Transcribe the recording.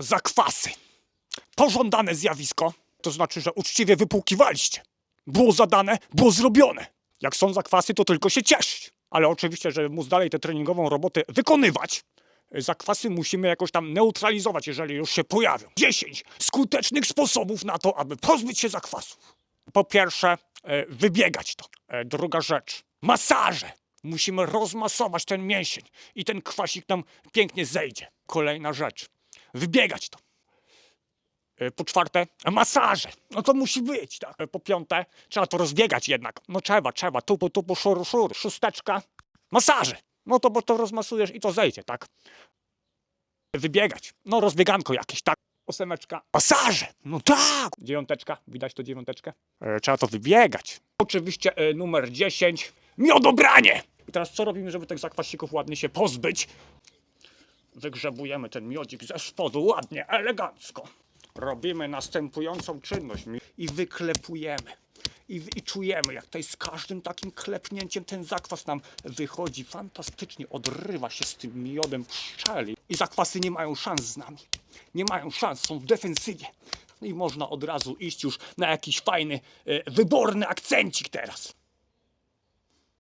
Zakwasy. Pożądane zjawisko, to znaczy, że uczciwie wypłukiwaliście. Było zadane, było zrobione. Jak są zakwasy, to tylko się cieszyć. Ale oczywiście, żeby móc dalej tę treningową robotę wykonywać, zakwasy musimy jakoś tam neutralizować, jeżeli już się pojawią. 10 skutecznych sposobów na to, aby pozbyć się zakwasów. Po pierwsze, e, wybiegać to. E, Druga rzecz, masaże. Musimy rozmasować ten mięsień i ten kwasik nam pięknie zejdzie. Kolejna rzecz, wybiegać to. E, Po czwarte, masaże. No to musi być, tak. E, Po piąte, trzeba to rozbiegać jednak. No trzeba, trzeba. Tupu, tupu, szuru, szuru. Szósteczka, masaże. No to bo to rozmasujesz i to zejdzie, tak. Wybiegać. No rozbieganko jakieś, tak. Ósemeczka, masaże. No tak. Dziewiąteczka, widać to dziewiąteczkę? E, trzeba to wybiegać. Oczywiście numer 10, miodobranie. I teraz co robimy, żeby tych zakwasików ładnie się pozbyć? Wygrzebujemy ten miodzik ze spodu ładnie, elegancko. Robimy następującą czynność i wyklepujemy. I, I czujemy, jak tutaj z każdym takim klepnięciem ten zakwas nam wychodzi fantastycznie, odrywa się z tym miodem pszczeli. I zakwasy nie mają szans z nami. Nie mają szans, są w defensywie. No i można od razu iść już na jakiś fajny, e, wyborny akcencik teraz.